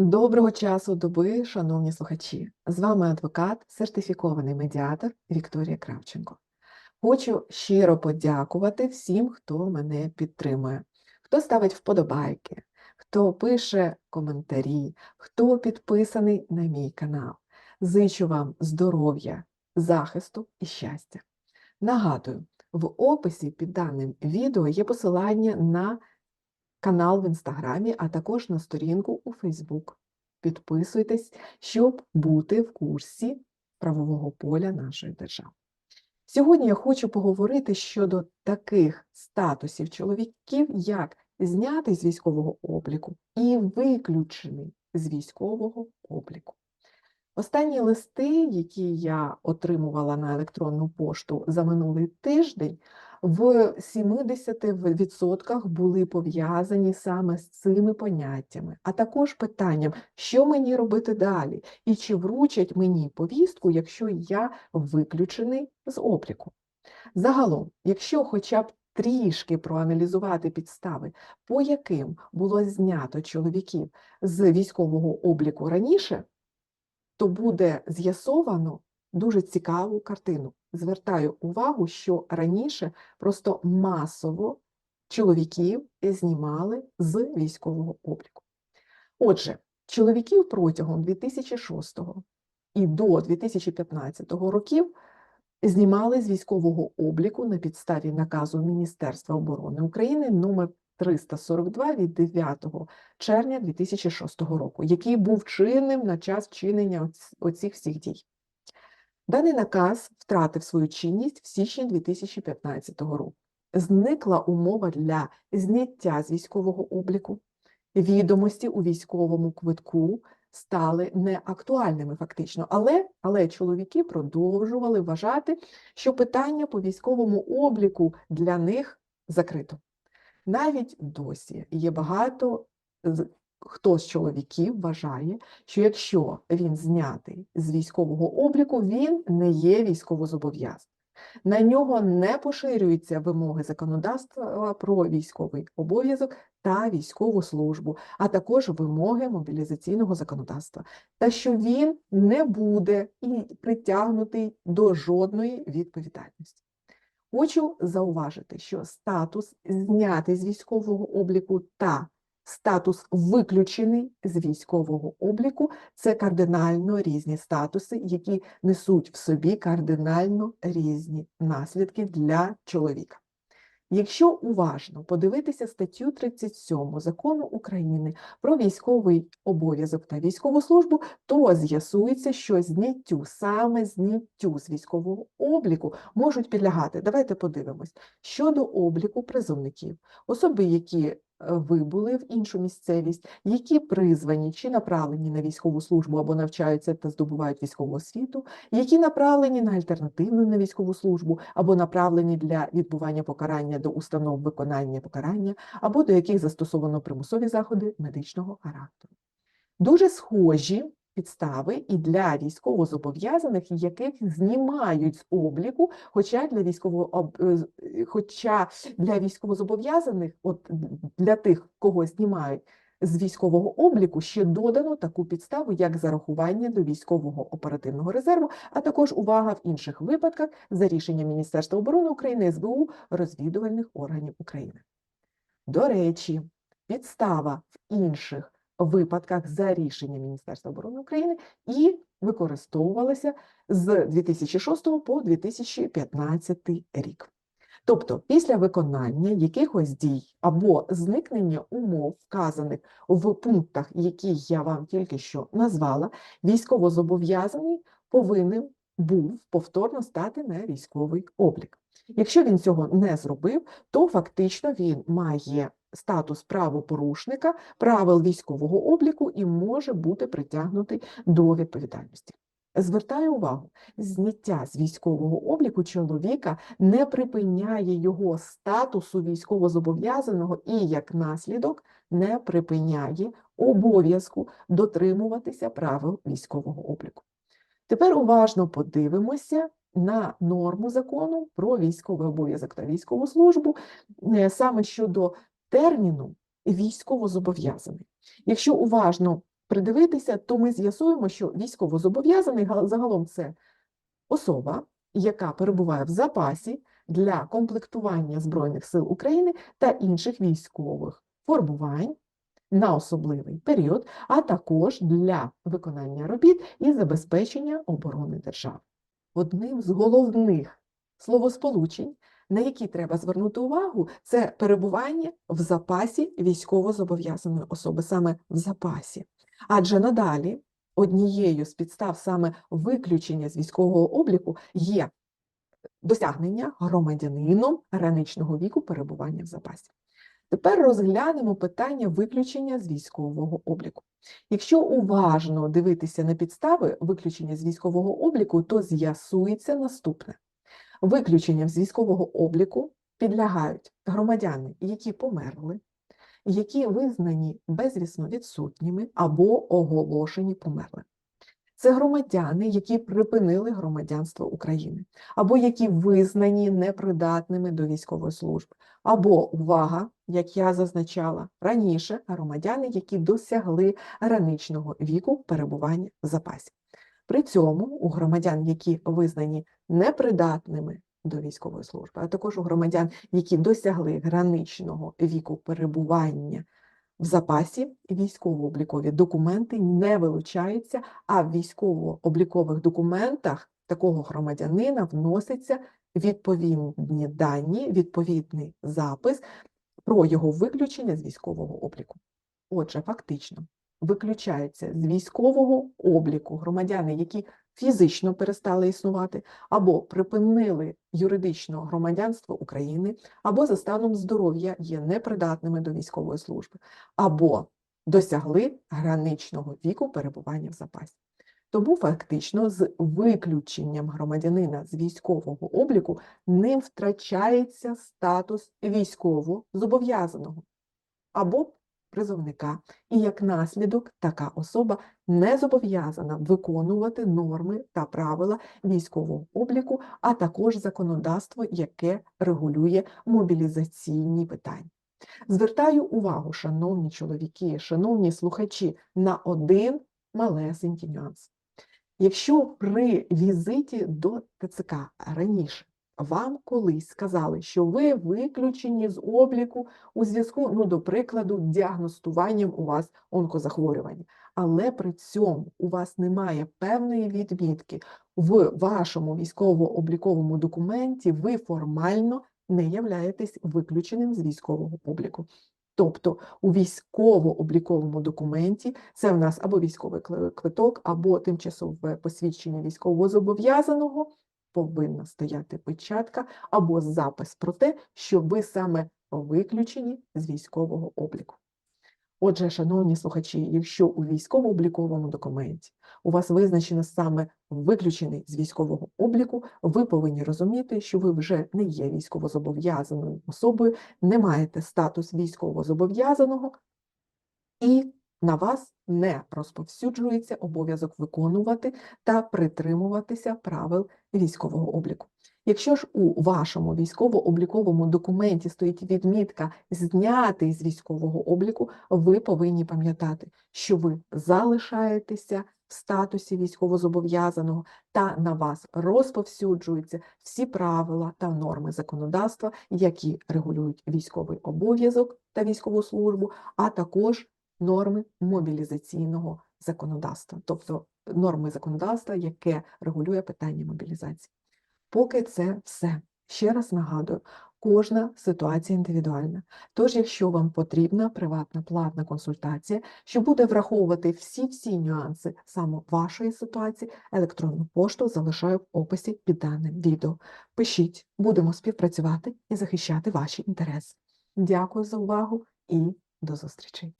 Доброго часу доби, шановні слухачі! З вами адвокат, сертифікований медіатор Вікторія Кравченко. Хочу щиро подякувати всім, хто мене підтримує, хто ставить вподобайки, хто пише коментарі, хто підписаний на мій канал. Зичу вам здоров'я, захисту і щастя. Нагадую, в описі під даним відео є посилання на канал в інстаграмі, а також на сторінку у Фейсбук. Підписуйтесь, щоб бути в курсі правового поля нашої держави. Сьогодні я хочу поговорити щодо таких статусів чоловіків, як знятий з військового обліку і виключений з військового обліку. Останні листи, які я отримувала на електронну пошту за минулий тиждень, в 70% були пов'язані саме з цими поняттями, а також питанням, що мені робити далі, і чи вручать мені повістку, якщо я виключений з обліку. Загалом, якщо хоча б трішки проаналізувати підстави, по яким було знято чоловіків з військового обліку раніше, то буде з'ясовано дуже цікаву картину. Звертаю увагу, що раніше просто масово чоловіків знімали з військового обліку. Отже, чоловіків протягом 2006 і до 2015 років знімали з військового обліку на підставі наказу Міністерства оборони України номер 342 від 9 червня 2006 року, який був чинним на час вчинення оцих всіх дій. Даний наказ втратив свою чинність в січні 2015 року. Зникла умова для зняття з військового обліку. Відомості у військовому квитку стали неактуальними фактично, але, але чоловіки продовжували вважати, що питання по військовому обліку для них закрито. Навіть досі є багато хто з чоловіків вважає, що якщо він знятий з військового обліку, він не є військовозобов'язаний. На нього не поширюються вимоги законодавства про військовий обов'язок та військову службу, а також вимоги мобілізаційного законодавства, та що він не буде і притягнутий до жодної відповідальності. Хочу зауважити, що статус знятий з військового обліку та статус виключений з військового обліку це кардинально різні статуси, які несуть в собі кардинально різні наслідки для чоловіка. Якщо уважно подивитися статтю 37 закону України про військовий обов'язок та військову службу, то з'ясується, що зняттю, саме зняттю з військового обліку можуть підлягати. Давайте подивимось щодо обліку призовників, особи, які вибули в іншу місцевість, які призвані чи направлені на військову службу або навчаються та здобувають військову освіту, які направлені на альтернативну на військову службу, або направлені для відбування покарання до установ виконання покарання, або до яких застосовано примусові заходи медичного характеру. Дуже схожі підстави і для військовозобов'язаних, яких знімають з обліку, хоча для військово, е, хоча для військовозобов'язаних, от для тих, кого знімають з військового обліку, ще додано таку підставу, як зарахування до військового оперативного резерву, а також увага в інших випадках за рішенням Міністерства оборони України СБУ розвідувальних органів України. До речі, підстава в інших випадках за рішенням Міністерства оборони України і використовувалася з 2006 по 2015 рік. Тобто, після виконання якихось дій або зникнення умов, вказаних в пунктах, які я вам тільки що назвала, військовозобов'язаний повинен був повторно стати на військовий облік. Якщо він цього не зробив, то фактично він має статус правопорушника правил військового обліку і може бути притягнутий до відповідальності. Звертаю увагу, зняття з військового обліку чоловіка не припиняє його статусу військовозобов'язаного і, як наслідок, не припиняє обов'язку дотримуватися правил військового обліку. Тепер уважно подивимося на норму закону про військовий обов'язок та військову службу е, саме щодо терміну військовозобов'язаний. Якщо уважно придивитися, то ми з'ясуємо, що військовозобов'язаний загалом це особа, яка перебуває в запасі для комплектування Збройних сил України та інших військових формувань на особливий період, а також для виконання робіт і забезпечення оборони держави. Одним з головних словосполучень, на які треба звернути увагу, це перебування в запасі військовозобов'язаної особи, саме в запасі. Адже надалі однією з підстав саме виключення з військового обліку є досягнення громадянином граничного віку перебування в запасі. Тепер розглянемо питання виключення з військового обліку. Якщо уважно дивитися на підстави виключення з військового обліку, то з'ясується наступне: виключенням з військового обліку підлягають громадяни, які померли, які визнані безвісно відсутніми або оголошені померлими. Це громадяни, які припинили громадянство України, або які визнані непридатними до військової служби, або увага, як я зазначала раніше, громадяни, які досягли граничного віку перебування в запасі. При цьому у громадян, які визнані непридатними до військової служби, а також у громадян, які досягли граничного віку перебування в запасі, військово-облікові документи не вилучаються, а в військово-облікових документах такого громадянина вносяться відповідні дані, відповідний запис про його виключення з військового обліку. Отже, фактично виключаються з військового обліку громадяни, які фізично перестали існувати, або припинили юридично громадянство України, або за станом здоров'я є непридатними до військової служби, або досягли граничного віку перебування в запасі. Тому фактично з виключенням громадянина з військового обліку ним втрачається статус військово-зобов'язаного або призовника, і як наслідок така особа не зобов'язана виконувати норми та правила військового обліку, а також законодавство, яке регулює мобілізаційні питання. Звертаю увагу, шановні чоловіки, шановні слухачі, на один малесенький нюанс. Якщо при візиті до ТЦК раніше вам колись сказали, що ви виключені з обліку у зв'язку, ну, до прикладу, діагностуванням у вас онкозахворювання, але при цьому у вас немає певної відмітки в вашому військово-обліковому документі, ви формально не являєтесь виключеним з військового обліку. Тобто у військово-обліковому документі це в нас або військовий квиток, або тимчасове посвідчення військовозобов'язаного, повинна стояти печатка або запис про те, що ви саме виключені з військового обліку. Отже, шановні слухачі, якщо у військово-обліковому документі у вас визначено саме виключений з військового обліку, ви повинні розуміти, що ви вже не є військовозобов'язаною особою, не маєте статус військовозобов'язаного, і на вас не розповсюджується обов'язок виконувати та притримуватися правил військового обліку. Якщо ж у вашому військово-обліковому документі стоїть відмітка знятий з військового обліку, ви повинні пам'ятати, що ви залишаєтеся в статусі військовозобов'язаного та на вас розповсюджуються всі правила та норми законодавства, які регулюють військовий обов'язок та військову службу, а також норми мобілізаційного законодавства, тобто норми законодавства, яке регулює питання мобілізації. Поки це все. Ще раз нагадую, кожна ситуація індивідуальна. Тож, якщо вам потрібна приватна платна консультація, що буде враховувати всі-всі нюанси саме вашої ситуації, електронну пошту залишаю в описі під даним відео. Пишіть, будемо співпрацювати і захищати ваші інтереси. Дякую за увагу і до зустрічі!